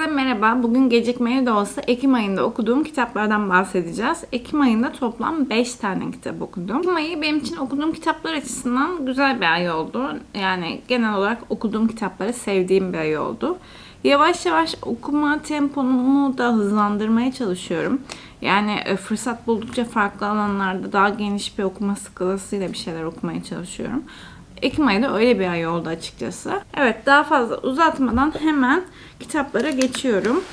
Herkese merhaba. Bugün gecikmeli de olsa Ekim ayında okuduğum kitaplardan bahsedeceğiz. Ekim ayında toplam 5 tane kitap okudum. Ekim ayı benim için okuduğum kitaplar açısından güzel bir ay oldu. Yani genel olarak okuduğum kitapları sevdiğim bir ay oldu. Yavaş yavaş okuma tempomu da hızlandırmaya çalışıyorum. Yani e, fırsat buldukça farklı alanlarda daha geniş bir okuma skalasıyla bir şeyler okumaya çalışıyorum. Ekim ayı da öyle bir ay oldu açıkçası. Evet daha fazla uzatmadan hemen kitaplara geçiyorum.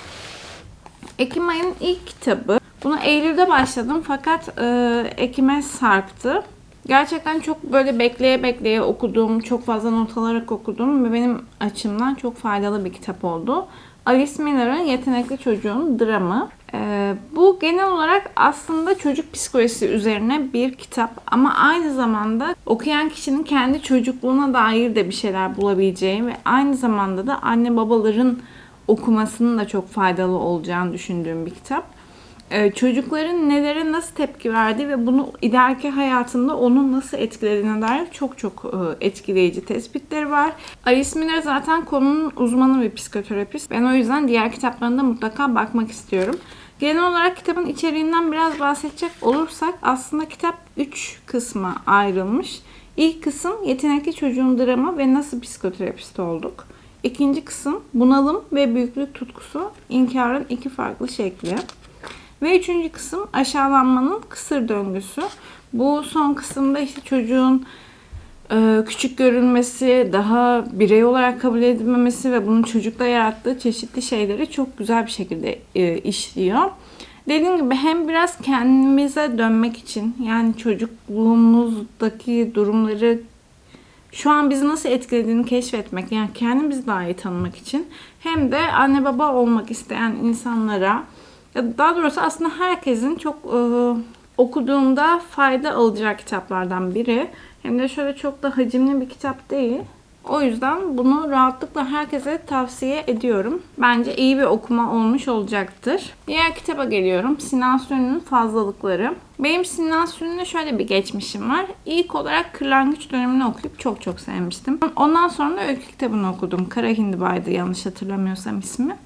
Ekim ayının ilk kitabı. Bunu Eylül'de başladım fakat e, Ekim'e sarktı. Gerçekten çok böyle bekleye bekleye okuduğum, çok fazla not alarak okuduğum ve benim açımdan çok faydalı bir kitap oldu. Alice Miller'ın Yetenekli Çocuğun Dramı. Ee, bu genel olarak aslında çocuk psikolojisi üzerine bir kitap ama aynı zamanda okuyan kişinin kendi çocukluğuna dair de bir şeyler bulabileceği ve aynı zamanda da anne babaların okumasının da çok faydalı olacağını düşündüğüm bir kitap. Ee, çocukların nelere nasıl tepki verdiği ve bunu ileriki hayatında onu nasıl etkilediğine dair çok çok e, etkileyici tespitleri var. Alice Miller zaten konunun uzmanı bir psikoterapist. Ben o yüzden diğer kitaplarında mutlaka bakmak istiyorum. Genel olarak kitabın içeriğinden biraz bahsedecek olursak aslında kitap 3 kısma ayrılmış. İlk kısım yetenekli çocuğun dramı ve nasıl psikoterapist olduk. İkinci kısım bunalım ve büyüklük tutkusu inkarın iki farklı şekli. Ve üçüncü kısım aşağılanmanın kısır döngüsü. Bu son kısımda işte çocuğun küçük görülmesi, daha birey olarak kabul edilmemesi ve bunun çocukta yarattığı çeşitli şeyleri çok güzel bir şekilde e, işliyor. Dediğim gibi hem biraz kendimize dönmek için yani çocukluğumuzdaki durumları şu an bizi nasıl etkilediğini keşfetmek yani kendimizi daha iyi tanımak için hem de anne baba olmak isteyen insanlara ya daha doğrusu aslında herkesin çok e, okuduğunda fayda alacak kitaplardan biri. Hem de şöyle çok da hacimli bir kitap değil. O yüzden bunu rahatlıkla herkese tavsiye ediyorum. Bence iyi bir okuma olmuş olacaktır. Diğer kitaba geliyorum. Sinan Sün'ün Fazlalıkları. Benim Sinan Sün'le şöyle bir geçmişim var. İlk olarak Kırlangıç dönemini okuyup çok çok sevmiştim. Ondan sonra da öykü kitabını okudum. Kara Hindibay'dı yanlış hatırlamıyorsam ismi.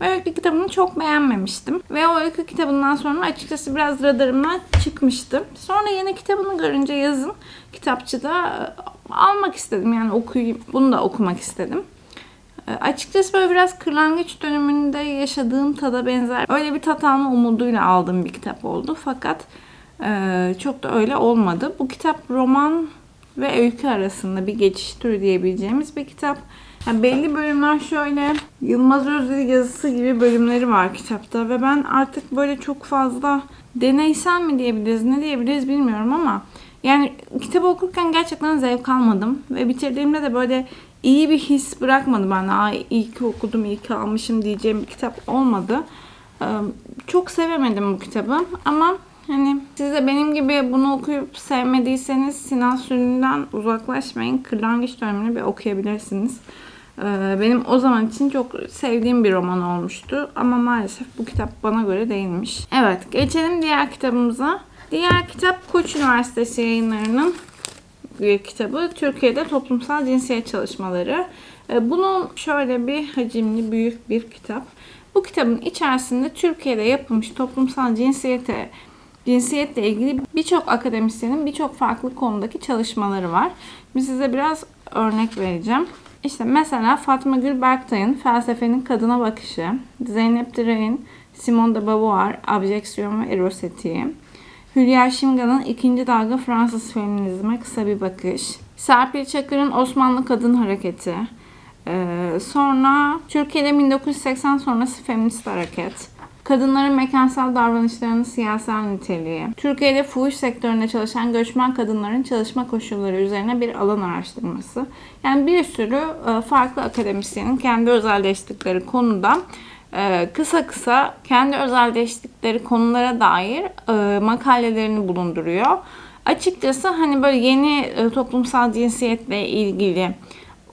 Ve öykü kitabını çok beğenmemiştim. Ve o öykü kitabından sonra açıkçası biraz radarımdan çıkmıştım. Sonra yeni kitabını görünce yazın kitapçıda e, almak istedim. Yani okuyayım, bunu da okumak istedim. E, açıkçası böyle biraz kırlangıç döneminde yaşadığım tada benzer öyle bir tat alma umuduyla aldığım bir kitap oldu. Fakat e, çok da öyle olmadı. Bu kitap roman ve öykü arasında bir geçiş türü diyebileceğimiz bir kitap. Yani belli bölümler şöyle Yılmaz Özdil yazısı gibi bölümleri var kitapta ve ben artık böyle çok fazla deneysel mi diyebiliriz ne diyebiliriz bilmiyorum ama yani kitabı okurken gerçekten zevk almadım ve bitirdiğimde de böyle iyi bir his bırakmadı bana. Ay iyi ki okudum, iyi ki almışım diyeceğim bir kitap olmadı. Çok sevemedim bu kitabı ama Hani siz de benim gibi bunu okuyup sevmediyseniz Sinan Sürü'nden uzaklaşmayın. Kırlangıç dönemini bir okuyabilirsiniz. Ee, benim o zaman için çok sevdiğim bir roman olmuştu. Ama maalesef bu kitap bana göre değilmiş. Evet geçelim diğer kitabımıza. Diğer kitap Koç Üniversitesi yayınlarının bir kitabı. Türkiye'de toplumsal cinsiyet çalışmaları. Ee, bunun şöyle bir hacimli büyük bir kitap. Bu kitabın içerisinde Türkiye'de yapılmış toplumsal cinsiyete cinsiyetle ilgili birçok akademisyenin birçok farklı konudaki çalışmaları var. Biz size biraz örnek vereceğim. İşte mesela Fatma Gül Berktay'ın Felsefenin Kadına Bakışı, Zeynep Diray'ın Simone de Beauvoir, Abjeksiyon ve Eros Etiği, Hülya Şimgan'ın İkinci Dalga Fransız Feminizme Kısa Bir Bakış, Serpil Çakır'ın Osmanlı Kadın Hareketi, ee, sonra Türkiye'de 1980 sonrası feminist hareket, Kadınların mekansal davranışlarının siyasal niteliği. Türkiye'de fuhuş sektöründe çalışan göçmen kadınların çalışma koşulları üzerine bir alan araştırması. Yani bir sürü e, farklı akademisyenin kendi özelleştikleri konuda e, kısa kısa kendi özelleştikleri konulara dair e, makalelerini bulunduruyor. Açıkçası hani böyle yeni toplumsal cinsiyetle ilgili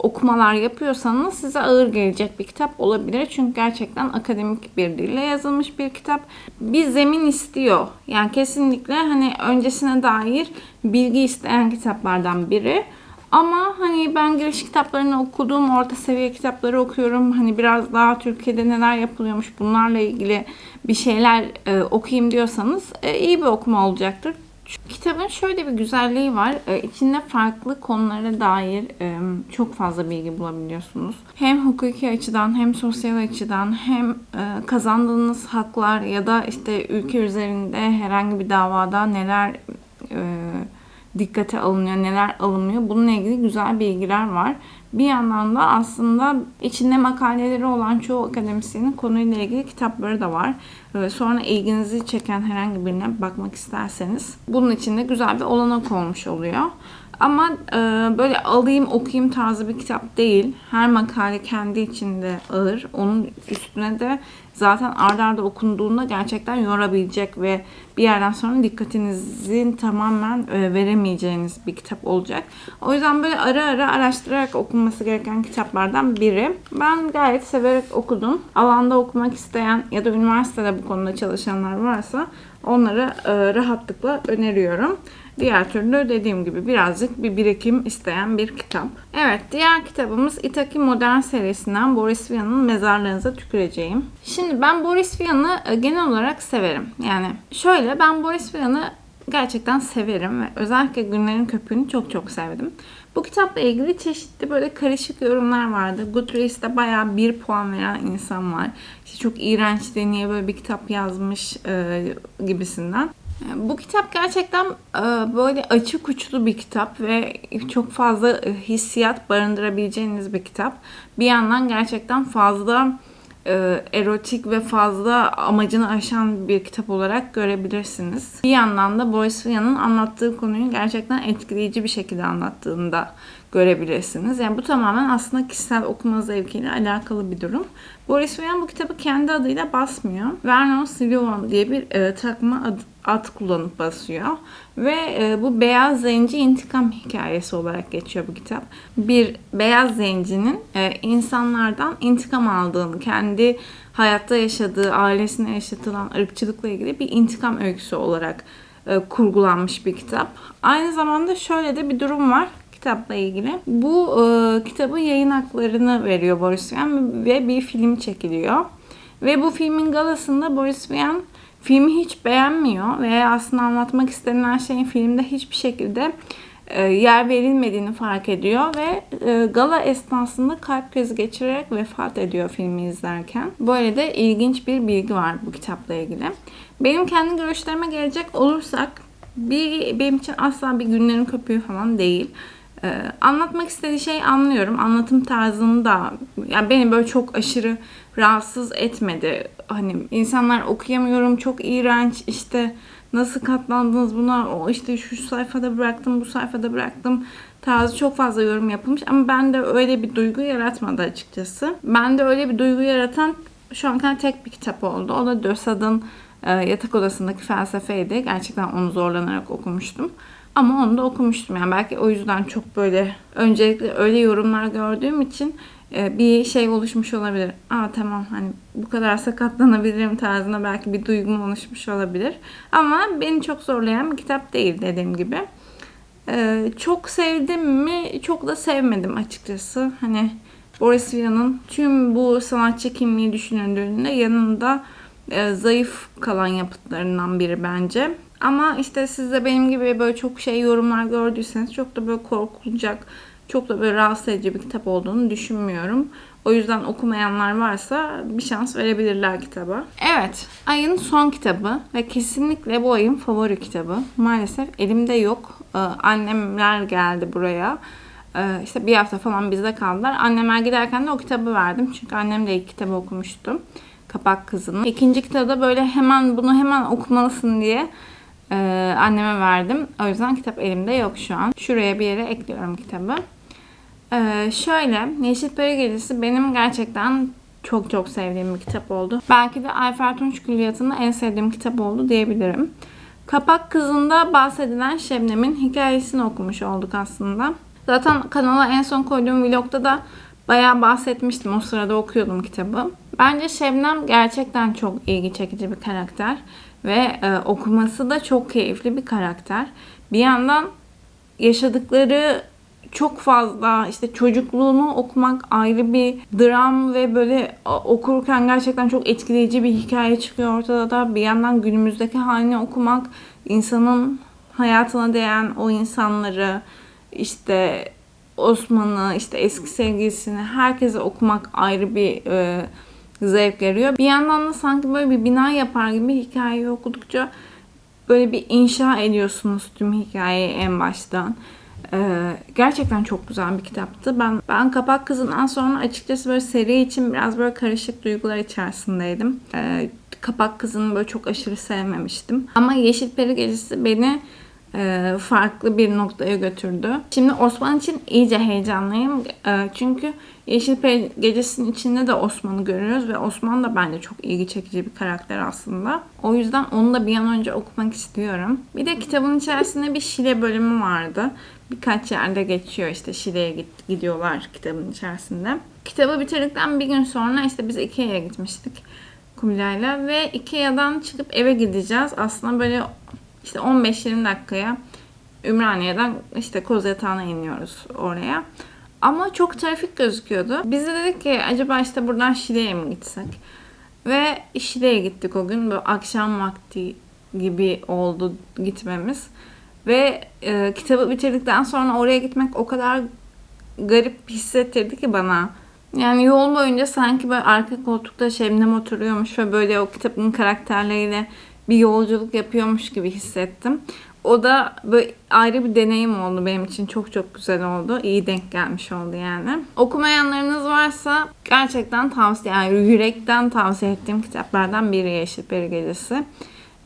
okumalar yapıyorsanız size ağır gelecek bir kitap olabilir. Çünkü gerçekten akademik bir dille yazılmış bir kitap. Bir zemin istiyor. Yani kesinlikle hani öncesine dair bilgi isteyen kitaplardan biri. Ama hani ben giriş kitaplarını okudum, orta seviye kitapları okuyorum. Hani biraz daha Türkiye'de neler yapılıyormuş bunlarla ilgili bir şeyler e, okuyayım diyorsanız e, iyi bir okuma olacaktır. Şu Kitabın şöyle bir güzelliği var. E, içinde farklı konulara dair e, çok fazla bilgi bulabiliyorsunuz. Hem hukuki açıdan hem sosyal açıdan hem e, kazandığınız haklar ya da işte ülke üzerinde herhangi bir davada neler dikkate alınıyor, neler alınmıyor. Bununla ilgili güzel bilgiler var. Bir yandan da aslında içinde makaleleri olan çoğu akademisyenin konuyla ilgili kitapları da var. Ee, Sonra ilginizi çeken herhangi birine bakmak isterseniz bunun için de güzel bir olanak olmuş oluyor. Ama e, böyle alayım okuyayım tarzı bir kitap değil. Her makale kendi içinde ağır. Onun üstüne de zaten ardarda arda okunduğunda gerçekten yorabilecek ve bir yerden sonra dikkatinizin tamamen e, veremeyeceğiniz bir kitap olacak. O yüzden böyle ara ara araştırarak okunması gereken kitaplardan biri. Ben gayet severek okudum. Alanda okumak isteyen ya da üniversitede bu konuda çalışanlar varsa onları e, rahatlıkla öneriyorum. Diğer türlü dediğim gibi birazcık bir birikim isteyen bir kitap. Evet diğer kitabımız Itaki Modern serisinden Boris Vian'ın Mezarlarınıza Tüküreceğim. Şimdi ben Boris Vian'ı e, genel olarak severim. Yani şöyle ben Boris Vian'ı gerçekten severim ve özellikle Günlerin Köpüğü'nü çok çok sevdim. Bu kitapla ilgili çeşitli böyle karışık yorumlar vardı. Goodreads'te bayağı bir puan veren insan var. İşte çok iğrenç diye niye böyle bir kitap yazmış e, gibisinden. Bu kitap gerçekten e, böyle açık uçlu bir kitap ve çok fazla e, hissiyat barındırabileceğiniz bir kitap. Bir yandan gerçekten fazla e, erotik ve fazla amacını aşan bir kitap olarak görebilirsiniz. Bir yandan da Boris Vian'ın anlattığı konuyu gerçekten etkileyici bir şekilde anlattığını da görebilirsiniz. Yani bu tamamen aslında kişisel okuma zevkiyle alakalı bir durum. Boris Vian bu kitabı kendi adıyla basmıyor. Vernon Sliwan diye bir e, takma ad, ad kullanıp basıyor. Ve e, bu beyaz zenci intikam hikayesi olarak geçiyor bu kitap. Bir beyaz zencinin e, insanlardan intikam aldığını, kendi hayatta yaşadığı, ailesine yaşatılan ırkçılıkla ilgili bir intikam öyküsü olarak e, kurgulanmış bir kitap. Aynı zamanda şöyle de bir durum var kitapla ilgili. Bu e, kitabın yayın haklarını veriyor Boris Vian ve bir film çekiliyor. Ve bu filmin galasında Boris Vian filmi hiç beğenmiyor ve aslında anlatmak istenilen şeyin filmde hiçbir şekilde e, yer verilmediğini fark ediyor ve e, gala esnasında kalp krizi geçirerek vefat ediyor filmi izlerken. Böyle de ilginç bir bilgi var bu kitapla ilgili. Benim kendi görüşlerime gelecek olursak bir benim için asla bir günlerin köpüğü falan değil. Ee, anlatmak istediği şeyi anlıyorum. Anlatım tarzını da yani beni böyle çok aşırı rahatsız etmedi. Hani insanlar okuyamıyorum çok iğrenç işte nasıl katlandınız buna o işte şu sayfada bıraktım bu sayfada bıraktım tarzı çok fazla yorum yapılmış ama ben de öyle bir duygu yaratmadı açıkçası. Ben de öyle bir duygu yaratan şu an kadar tek bir kitap oldu. O da Dösad'ın e, yatak odasındaki felsefeydi. Gerçekten onu zorlanarak okumuştum. Ama onu da okumuştum. Yani belki o yüzden çok böyle öncelikle öyle yorumlar gördüğüm için e, bir şey oluşmuş olabilir. Aa tamam hani bu kadar sakatlanabilirim tarzında belki bir duygum oluşmuş olabilir. Ama beni çok zorlayan bir kitap değil dediğim gibi. Ee, çok sevdim mi? Çok da sevmedim açıkçası. Hani Boris Vian'ın tüm bu sanatçı kimliği düşünüldüğünde yanında e, zayıf kalan yapıtlarından biri bence. Ama işte siz de benim gibi böyle çok şey yorumlar gördüyseniz çok da böyle korkulacak, çok da böyle rahatsız edici bir kitap olduğunu düşünmüyorum. O yüzden okumayanlar varsa bir şans verebilirler kitaba. Evet, ayın son kitabı ve kesinlikle bu ayın favori kitabı. Maalesef elimde yok. Ee, annemler geldi buraya. Ee, işte bir hafta falan bizde kaldılar. Annemler giderken de o kitabı verdim. Çünkü annem de ilk kitabı okumuştu. Kapak Kızı'nın. İkinci kitabı böyle hemen bunu hemen okumalısın diye e, anneme verdim. O yüzden kitap elimde yok şu an. Şuraya bir yere ekliyorum kitabı. Ee, şöyle, Yeşil Peri Gecesi benim gerçekten çok çok sevdiğim bir kitap oldu. Belki de Ayfer Tunç Külliyatı'nda en sevdiğim kitap oldu diyebilirim. Kapak Kızı'nda bahsedilen Şebnem'in hikayesini okumuş olduk aslında. Zaten kanala en son koyduğum vlogda da bayağı bahsetmiştim. O sırada okuyordum kitabı. Bence Şebnem gerçekten çok ilgi çekici bir karakter. Ve e, okuması da çok keyifli bir karakter. Bir yandan yaşadıkları çok fazla işte çocukluğunu okumak ayrı bir dram ve böyle okurken gerçekten çok etkileyici bir hikaye çıkıyor ortada da bir yandan günümüzdeki halini okumak insanın hayatına değen o insanları işte Osman'ı işte eski sevgilisini herkese okumak ayrı bir e, zevk veriyor. Bir yandan da sanki böyle bir bina yapar gibi hikayeyi okudukça böyle bir inşa ediyorsunuz tüm hikayeyi en baştan. Ee, gerçekten çok güzel bir kitaptı. Ben ben Kapak Kızı'ndan sonra açıkçası böyle seri için biraz böyle karışık duygular içerisindeydim. Ee, Kapak Kızı'nı böyle çok aşırı sevmemiştim. Ama Yeşil Peri Gecesi beni farklı bir noktaya götürdü. Şimdi Osman için iyice heyecanlıyım. E, çünkü Yeşil Peri Gecesi'nin içinde de Osman'ı görüyoruz ve Osman da bence çok ilgi çekici bir karakter aslında. O yüzden onu da bir an önce okumak istiyorum. Bir de kitabın içerisinde bir Şile bölümü vardı. Birkaç yerde geçiyor işte Şile'ye gidiyorlar kitabın içerisinde. Kitabı bitirdikten bir gün sonra işte biz Ikea'ya gitmiştik Kubilay'la ve Ikea'dan çıkıp eve gideceğiz. Aslında böyle işte 15-20 dakikaya Ümraniye'den işte koz yatağına iniyoruz oraya. Ama çok trafik gözüküyordu. Biz de dedik ki acaba işte buradan Şile'ye mi gitsek? Ve Şile'ye gittik o gün. Böyle akşam vakti gibi oldu gitmemiz. Ve e, kitabı bitirdikten sonra oraya gitmek o kadar garip hissettirdi ki bana. Yani yol boyunca sanki böyle arka koltukta Şebnem oturuyormuş ve böyle o kitabın karakterleriyle bir yolculuk yapıyormuş gibi hissettim. O da böyle ayrı bir deneyim oldu benim için. Çok çok güzel oldu. İyi denk gelmiş oldu yani. Okumayanlarınız varsa gerçekten tavsiye, yani yürekten tavsiye ettiğim kitaplardan biri Yeşil Peri Gecesi.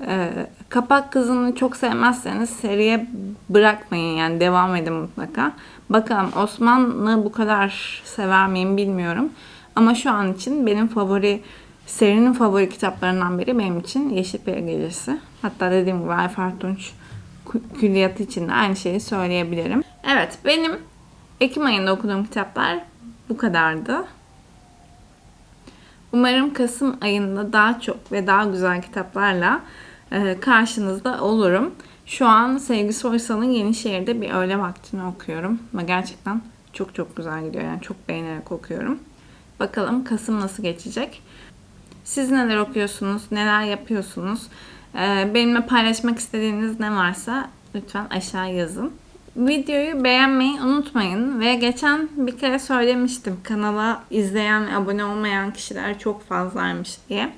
Ee, Kapak Kızı'nı çok sevmezseniz seriye bırakmayın yani devam edin mutlaka. Bakalım Osman'ı bu kadar sever miyim bilmiyorum. Ama şu an için benim favori serinin favori kitaplarından biri benim için Yeşil Peri Gecesi. Hatta dediğim gibi Ayfer Tunç kü- külliyatı için de aynı şeyi söyleyebilirim. Evet benim Ekim ayında okuduğum kitaplar bu kadardı. Umarım Kasım ayında daha çok ve daha güzel kitaplarla e, karşınızda olurum. Şu an Sevgi Soysal'ın Yenişehir'de bir öğle vaktini okuyorum. Ve gerçekten çok çok güzel gidiyor. Yani çok beğenerek okuyorum. Bakalım Kasım nasıl geçecek. Siz neler okuyorsunuz? Neler yapıyorsunuz? E, benimle paylaşmak istediğiniz ne varsa lütfen aşağı yazın. Videoyu beğenmeyi unutmayın ve geçen bir kere söylemiştim kanala izleyen abone olmayan kişiler çok fazlaymış diye.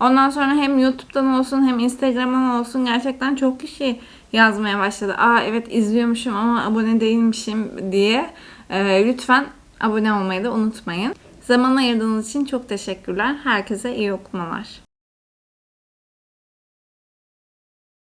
Ondan sonra hem YouTube'dan olsun hem Instagram'dan olsun gerçekten çok kişi yazmaya başladı. Aa evet izliyormuşum ama abone değilmişim diye. Ee, lütfen abone olmayı da unutmayın. Zaman ayırdığınız için çok teşekkürler. Herkese iyi okumalar.